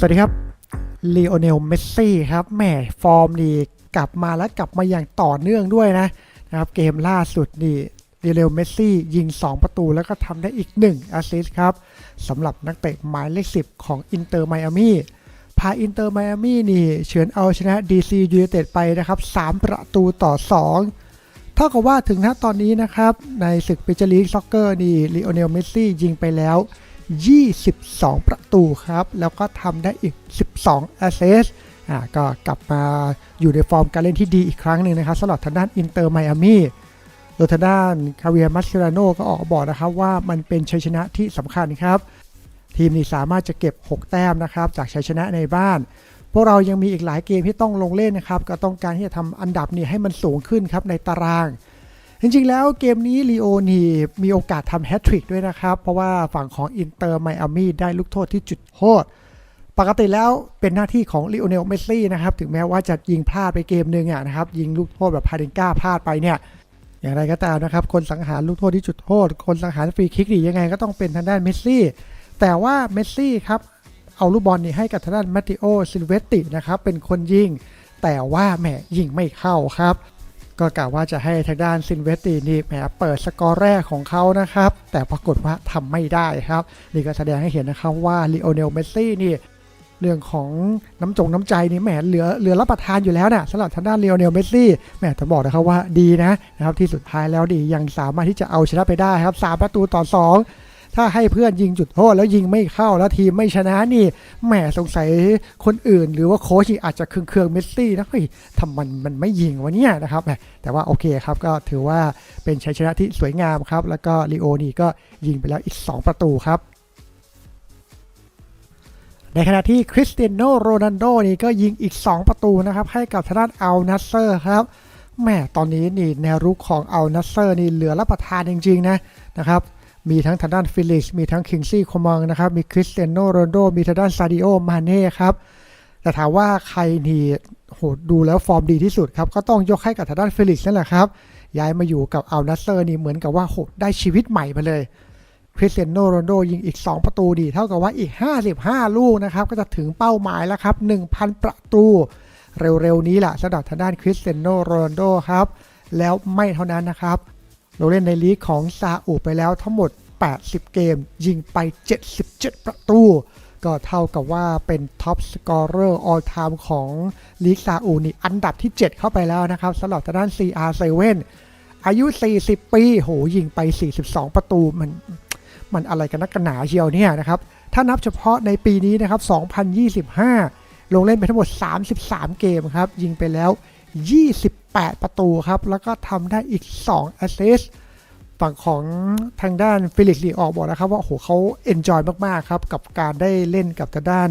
สวัสดีครับลีโอเนล เมสซี่ครับ แหม ฟอร์มดีกลับมาแล้วกลับมาอย่างต่อเนื่องด้วยนะนะครับ เกมล่าสุดนี่ลีโอเนลเมสซี่ยิง 2 ประตูแล้วก็ทำได้อีก 1 แอสซิสต์ครับสำหรับนักเตะหมายเลข 10 ของอินเตอร์ไมอามี่พาอินเตอร์ไมอามี่นี่เฉือนเอาชนะ DC United ไปนะครับ 3 ประตูต่อ 2 เท่ากับว่าถึงณตอนนี้นะครับ ในศึกปเจลีกซ็อกเกอร์นี่ลีโอเนล เมสซี่ยิงไปแล้ว 22 ประตูครับ แล้วก็ทำได้อีก 12 แอสเซสอ่าก็กลับมาอยู่ในฟอร์มการเล่นที่ดีอีกครั้งหนึ่งนะครับสำหรับทางด้านอินเตอร์ไมอามี่โดยทางด้านคาเวียมัสเซราโนก็ออกบอกนะครับว่ามันเป็นชัยชนะที่สำคัญครับ ทีมนี้สามารถจะเก็บ 6 แต้มนะครับ จากชัยชนะในบ้าน พวกเรายังมีอีกหลายเกมที่ต้องลงเล่นนะครับ ก็ต้องการที่จะทำอันดับนี้ให้มันสูงขึ้นครับในตาราง จริงๆแล้วเกมนี้ลีโอนีมีโอกาสทำแฮตทริกด้วยนะครับ เพราะว่าฝั่งของอินเตอร์ไมอามี่ได้ลูกโทษที่จุดโทษปกติแล้วเป็นหน้าที่ของลีโอเนลเมสซี่นะครับ ถึงแม้ว่าจะยิงพลาดไปเกมหนึ่งอะนะครับ ยิงลูกโทษแบบพาเดนก้าพลาดไปเนี่ย อย่างไรก็ตามนะครับ คนสังหารลูกโทษที่จุดโทษ คนสังหารฟรีคิกนี่ยังไงก็ต้องเป็นทางด้านเมสซี่ แต่ว่าเมสซี่ครับเอาลูกบอลนี่ให้กับทางด้านมาติโอซิลเวตตินะครับเป็นคนยิง แต่ว่าแหมยิงไม่เข้าครับ ก็กล่าวว่าจะให้ทางด้านซินเวสตีนี่แหมเปิดสกอร์แรกของเขานะครับ แต่ปรากฏว่าทำไม่ได้ครับนี่ก็แสดงให้เห็นนะครับว่าลีโอเนลเมสซี่นี่เรื่องของน้ำจงน้ำใจนี่แหมเหลือเหลือรับประทานอยู่แล้วนะสำหรับทางด้านเลโอเนลเมสซี่แหมจะบอกนะครับว่าดีนะนะครับที่สุดท้ายแล้วดียังสามารถที่จะเอาชนะไปได้ครับสามประตูต่อสอง ถ้าให้เพื่อนยิงจุดโทษแล้วยิงไม่เข้าแล้วทีมไม่ชนะนี่แหมสงสัยคนอื่น หรือว่าโค้ชอาจจะเคืองเมสซี่นะเฮ้ยทำมันมันไม่ยิงวะเนี่ยนะครับแต่ว่าโอเคครับก็ถือว่าเป็นชัยชนะที่สวยงามครับ แล้วก็ลีโอนี่ก็ยิงไปแล้วอีก 2 ประตูครับในขณะที่คริสเตียโนโรนัลโดนี่ก็ยิงอีก 2 ประตูนะครับ ให้กับทางด้านอัลนัสเซอร์ครับแหม่ตอนนี้นี่แนวรุกของอัลนัสเซอร์นี่เหลือรับประทานจริงๆนะนะครับ มีทั้งทางด้านฟิลิกซ์มีทั้งคิงซี่โคมังนะครับ มีคริสเตียโนโรนโด มีทางด้านซาดิโอ มาเน่ครับ แต่ถามว่าใครนี่โหดูแล้วฟอร์มดีที่สุดครับ ก็ต้องยกให้กับทางด้านฟิลิกซ์นั่นแหละครับ ย้ายมาอยู่กับอัลนัสเซอร์นี่เหมือนกับว่าโหได้ชีวิตใหม่มาเลยคริสเตียโนโรนโดยิงอีก 2 ประตูดี เท่ากับว่าอีก 55 ลูกนะครับ ก็จะถึงเป้าหมายแล้วครับ 1,000 ประตู เร็วๆนี้แหละสำหรับทางด้านคริสเตียโนโรนโดครับ แล้วไม่เท่านั้นนะครับ เราเล่นในลีกของซาอุไปแล้วทั้งหมด 80 เกม ยิงไป 77 ประตู ก็เท่ากับว่าเป็นท็อปสกอร์เรอร์ออลไทม์ของลีกซาอุนี่อันดับที่ 7 เข้าไปแล้วนะครับสำหรับทางด้าน CR7 อายุ 40 ปี โห ยิงไป 42 ประตู มัน มันอะไรกันนักกันหนาเชียวเนี่ยนะครับ ถ้านับเฉพาะในปีนี้นะครับ 2025 ลงเล่นไปทั้งหมด 33 เกมครับ ยิงไปแล้ว 20 8 ประตูครับ แล้วก็ทำได้อีก 2 แอสซิสต์ฝั่งของทางด้านฟิลิกซ์ลีออกบอกนะครับว่าโหเขาเอนจอยมากๆครับ กับการได้เล่นกับทางด้าน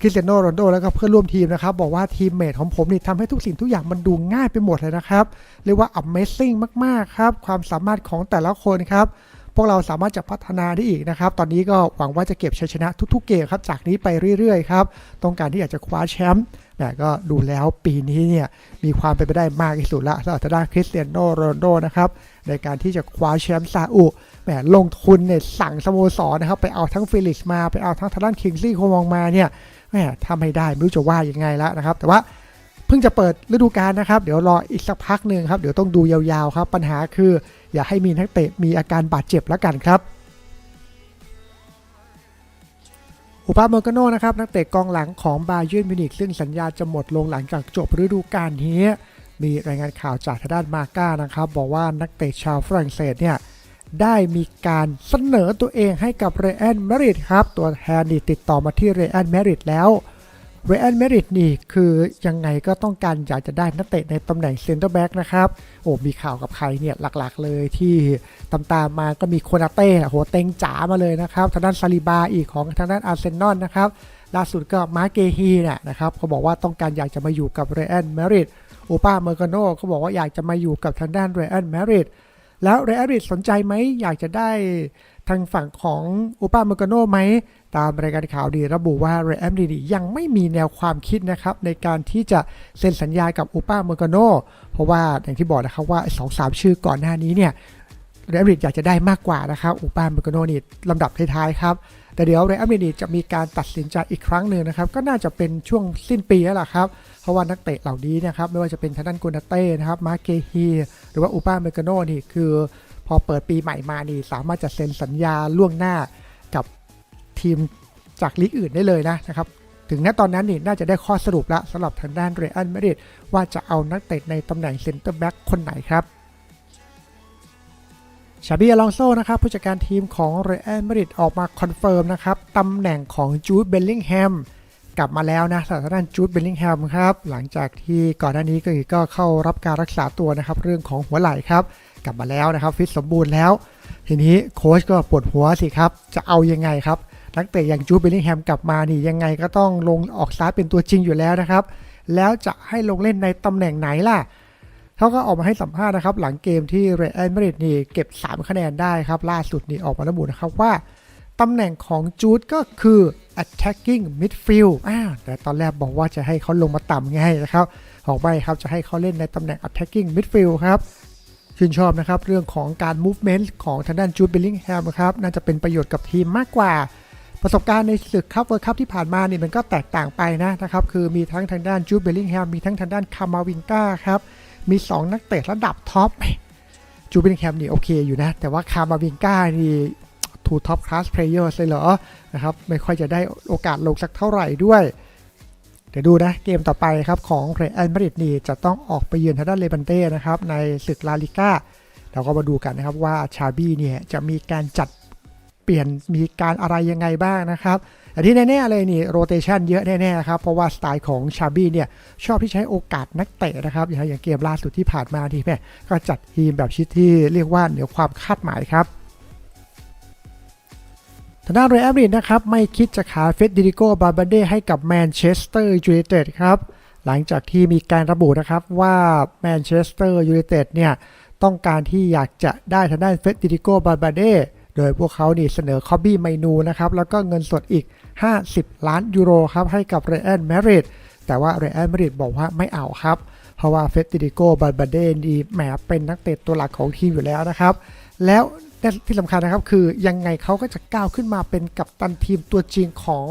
คริสเตียโนโรนโดแล้วก็เพื่อนร่วมทีมนะครับ บอกว่าทีมเมทของผมนี่ทำให้ทุกสิ่งทุกอย่างมันดูง่ายไปหมดเลยนะครับ เรียกว่า Amazing มากๆครับ ความสามารถของแต่ละคนครับ พวกเราสามารถจะพัฒนาได้อีกนะครับ ตอนนี้ก็หวังว่าจะเก็บชัยชนะทุกๆเกมครับจากนี้ไปเรื่อยๆครับต้องการที่อยากจะคว้าแชมป์ แต่ก็ดูแล้วปีนี้เนี่ยมีความเป็นไปได้มากที่สุดละสำหรับทางด้านคริสเตียโนโรนโดนะครับในการที่จะคว้าแชมป์ซาอุแหมลงทุนเนี่ยสั่งสโมสรนะครับไปเอาทั้งฟิลิกซ์มาไปเอาทั้งทางด้านคิงซี่โคมองมาเนี่ยแหมทำให้ได้ไม่รู้จะว่ายังไงแล้วนะครับ แต่ว่าเพิ่งจะเปิดฤดูกาลนะครับ เดี๋ยวรออีกสักพักหนึ่งครับ เดี๋ยวต้องดูยาวๆครับ ปัญหาคือ อย่าให้มีนักเตะมีอาการบาดเจ็บแล้วกันครับ อุปาเมอร์กาโนนะครับนักเตะกองหลังของบาเยิร์นมิวนิกซึ่งสัญญาจะหมดลงหลังจากจบฤดูกาลนี้มีรายงานข่าวจากทางด้านมาก้านะครับ บอกว่านักเตะชาวฝรั่งเศสเนี่ยได้มีการเสนอตัวเองให้กับเรอันเมริดครับ ตัวแทนนี่ติดต่อมาที่เรอันเมริดแล้ว เรอันเมริดนี่คือยังไงก็ต้องการอยากจะได้นักเตะในตำแหน่งเซนเตอร์แบ็กนะครับ โอ้มีข่าวกับใครเนี่ยหลักๆเลยที่ตามตามๆมาก็มีโคนาเต้โหเต็งจ๋ามาเลยนะครับ ทางด้านซาลิบาอีกของทางด้านอาร์เซนอลนะครับ ล่าสุดก็มาเกฮีเนี่ยนะครับเขาบอกว่าต้องการอยากจะมาอยู่กับเรอันเมริดโอป้าเมอร์กาโนเขาบอกว่าอยากจะมาอยู่กับทางด้านเรอันเมริดแล้วเรอัลมริดสนใจไหมอยากจะได้ทางฝั่งของอุปาเมอร์กาโนไหม ตามรายการข่าวดีระบุว่าเรอัมดริดยังไม่มีแนวความคิดนะครับในการที่จะเซ็นสัญญากับอุปาเมอร์กาโนเพราะว่าอย่างที่บอกนะครับว่าสองสามชื่อก่อนหน้านี้เนี่ยเรอัมดริดอยากจะได้มากกว่านะครับอูปาเมกาโนนี่ลำดับท้ายๆครับแต่เดี๋ยวเรอัมดริดจะมีการตัดสินใจอีกครั้งหนึ่งนะครับก็น่าจะเป็นช่วงสิ้นปีแล้วล่ะครับเพราะว่านักเตะเหล่านี้นะครับไม่ว่าจะเป็นทางด้านกุนาเต้นะครับมาเกฮีหรือว่าอูปาเมกาโนนี่คือพอเปิดปีใหม่มานี่สามารถจะเซ็นสัญญาล่วงหน้า ทีมจากลีกอื่นได้เลยนะนะครับถึงณตอนนั้นนี่น่าจะได้ข้อสรุปแล้วสำหรับทางด้านเรอัลมาดริดว่าจะเอานักเตะในตำแหน่งเซ็นเตอร์แบ็กคนไหนครับชาบีอลองโซนะครับผู้จัดการทีมของเรอัลมาดริดออกมาคอนเฟิร์มนะครับตำแหน่งของจูดเบลลิงแฮมกลับมาแล้วนะสำหรับทางด้านจูดเบลลิงแฮมครับหลังจากที่ก่อนหน้านี้ก็ก็เข้ารับการรักษาตัวนะครับเรื่องของหัวไหล่ครับกลับมาแล้วนะครับฟิตสมบูรณ์แล้ว ทีนี้โค้ชก็ปวดหัวสิครับจะเอายังไงครับ นักเตะอย่างจูเบลลิงแฮมกลับมานี่ยังไงก็ต้องลงออกสตาร์ทเป็นตัวจริงอยู่แล้วนะครับ แล้วจะให้ลงเล่นในตำแหน่งไหนล่ะเขาก็ออกมาให้สัมภาษณ์นะครับ หลังเกมที่เรอัลมาดริดนี่เก็บ 3 คะแนนได้ครับ ล่าสุดนี่ออกมาระบุนะครับว่าตำแหน่งของจูดก็คือ attacking midfield อ่าแต่ตอนแรกบอกว่าจะให้เขาลงมาต่ำไงนะครับออกไปครับจะให้เขาเล่นในตำแหน่ง attacking midfield ครับชื่นชอบนะครับ เรื่องของการ movement ของทางด้านจูดเบลลิงแฮมครับ น่าจะเป็นประโยชน์กับทีมมากกว่า ประสบการณ์ในศึกคัพเวิร์คัพที่ผ่านมาเนี่ยมันก็แตกต่างไปนะนะครับ คือมีทั้งทางด้านจูเบลลิงแฮมมีทั้งทางด้านคามาวิงกาครับ มี 2 นักเตะระดับท็อปจูเบนแคมนี่โอเคอยู่นะ แต่ว่าคามาวิงก้านี่ทูท็อปคลาสเพลเยอร์เลยเหรอนะครับไม่ค่อยจะได้โอกาสลงสักเท่าไหร่ด้วย เดี๋ยวดูนะ เกมต่อไปครับของเรอัลมาดริดนี่จะต้องออกไปเยือนทางด้านเลบันเต้นะครับในศึกลาลิก้าเราก็มาดูกันนะครับว่าชาบี้เนี่ยจะมีการจัด ปลี่ยนมีการอะไรยังไงบ้างนะครับแต่ที่แน่ๆเลยนี่โรเตชันเยอะแน่ๆครับเพราะว่าสไตล์ของชาบี้เนี่ยชอบที่ใช้โอกาสนักเตะนะครับอย่างอย่างเกมล่าสุดที่ผ่านมาที่แม่ก็จัดทีมแบบชิดที่เรียกว่าเหนือความคาดหมายครับทางด้านเรอัลมาดริดนะครับไม่คิดจะขายเฟดดิริโกบาบาเดให้กับแมนเชสเตอร์ยูไนเต็ดครับหลังจากที่มีการระบุนะครับว่าแมนเชสเตอร์ยูไนเต็ดเนี่ยต้องการที่อยากจะได้ทางด้านเฟดดิริโกบาบาเด ดยพวกเขานี่เสนอคอบบี้ไมนูนะครับแล้วก็เงินสดอีก 50 ล้านยูโรครับให้กับเรอัลมดริดแต่ว่าเรอัลมดริดบอกว่าไม่เอาครับ เพราะว่าเฟติดิโกบาบาเดนีแหมเป็นนักเตะตัวหลักของทีมอยู่แล้วนะครับ แล้วที่สำคัญนะครับคือยังไงเขาก็จะก้าวขึ้นมาเป็นกัปตันทีมตัวจริงของ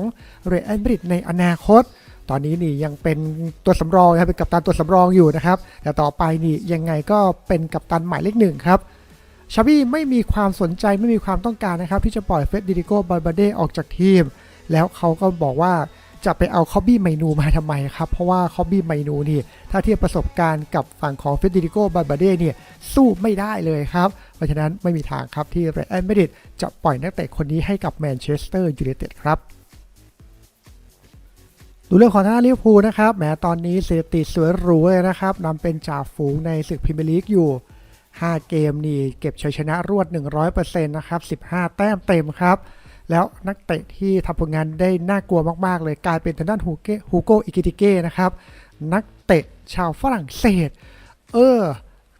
เรอัลมดริดในอนาคตตอนนี้นี่ยังเป็นตัวสำรองครับเป็นกัปตันตัวสำรองอยู่นะครับ แต่ต่อไปนี่ยังไงก็เป็นกัปตันหมายเลขหนึ่งครับ ชาบี้ไม่มีความสนใจไม่มีความต้องการนะครับที่จะปล่อยเฟสติดิโกบาบาเดออกจากทีม แล้วเขาก็บอกว่าจะไปเอาคอบบี้ไมนูมาทำไมครับ เพราะว่าคอบบี้ไมนูนี่ ถ้าเทียบประสบการณ์กับฝั่งของเฟเดริโกบาบาเดเนี่ยสู้ไม่ได้เลยครับ เพราะฉะนั้นไม่มีทางครับที่เรอัลมาดริดจะปล่อยนักเตะคนนี้ให้กับแมนเชสเตอร์ยูไนเต็ดครับ ดูเรื่องของท้าลิเวอร์พูลนะครับแหมตอนนี้สถิติสวยหรูเลยนะครับนำเป็นจ่าฝูงในศึกพรีเมียร์ลีกอยู่ 5 เกมนี่เก็บชัยชนะรวด 100%นะครับ 15 แต้มเต็มครับ แล้วนักเตะที่ทำผลงานได้น่ากลัวมากๆ เลยกลายเป็นทางด้านฮูเกฮูโกอิกิติเก้นะครับ นักเตะชาวฝรั่งเศส เออ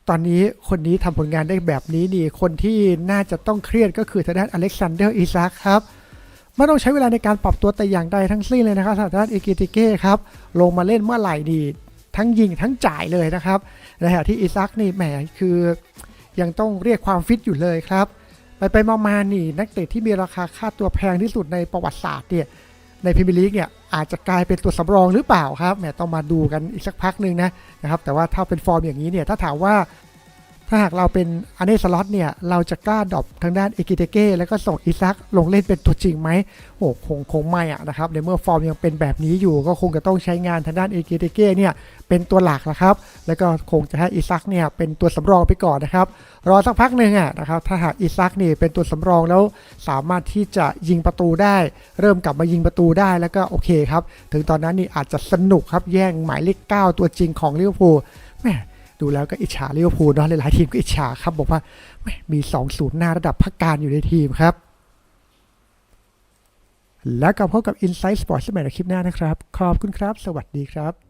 ตอนนี้คนนี้ทำผลงานได้แบบนี้นี่ คนที่น่าจะต้องเครียดก็คือทางด้านอเล็กซานเดอร์อิซักครับไม่ต้องใช้เวลาในการปรับตัวแต่อย่างใดทั้งสิ้นเลยนะครับทางด้านอิกิติเก้ครับ ลงมาเล่นเมื่อไหร่ดี ทั้งยิงทั้งจ่ายเลยนะครับในขณะที่อิซักนี่แหมคือยังต้องเรียกความฟิตอยู่เลยครับ ไปไปมามานี่นักเตะที่มีราคาค่าตัวแพงที่สุดในประวัติศาสตร์เนี่ยในพรีเมียร์ลีกเนี่ยอาจจะกลายเป็นตัวสำรองหรือเปล่าครับแหมต้องมาดูกันอีกสักพักหนึ่งนะนะครับแต่ว่าถ้าเป็นฟอร์มอย่างนี้เนี่ยถ้าถามว่า ถ้าหากเราเป็นอันเนสล็อตเนี่ย เราจะกล้าดรอปทางด้านเอกิเตเก้แล้วก็ส่งอิซักลงเล่นเป็นตัวจริงไหมโอ้คงคงไม่อะนะครับ ในเมื่อฟอร์มยังเป็นแบบนี้อยู่ ก็คงจะต้องใช้งานทางด้านเอกิเตเก้เนี่ยเป็นตัวหลักนะครับ แล้วก็คงจะให้อิซักเนี่ยเป็นตัวสำรองไปก่อนนะครับ รอสักพักหนึ่งอะนะครับถ้าหากอิซักนี่เป็นตัวสำรองแล้วสามารถที่จะยิงประตูได้ เริ่มกลับมายิงประตูได้แล้วก็โอเคครับ ถึงตอนนั้นนี่อาจจะสนุกครับแย่งหมายเลขเก้าตัวจริงของลิเวอร์พูลแม ดูแล้วก็อิจฉาลิเวอร์พูลเนาะหลายๆทีมก็อิจฉาครับ บอกว่ามมี2องศูนย์หน้าระดับพักการอยู่ในทีมครับ แล้วกลับพบกับ Insight Sports สมัยในคลิปหน้านะครับ ขอบคุณครับ สวัสดีครับ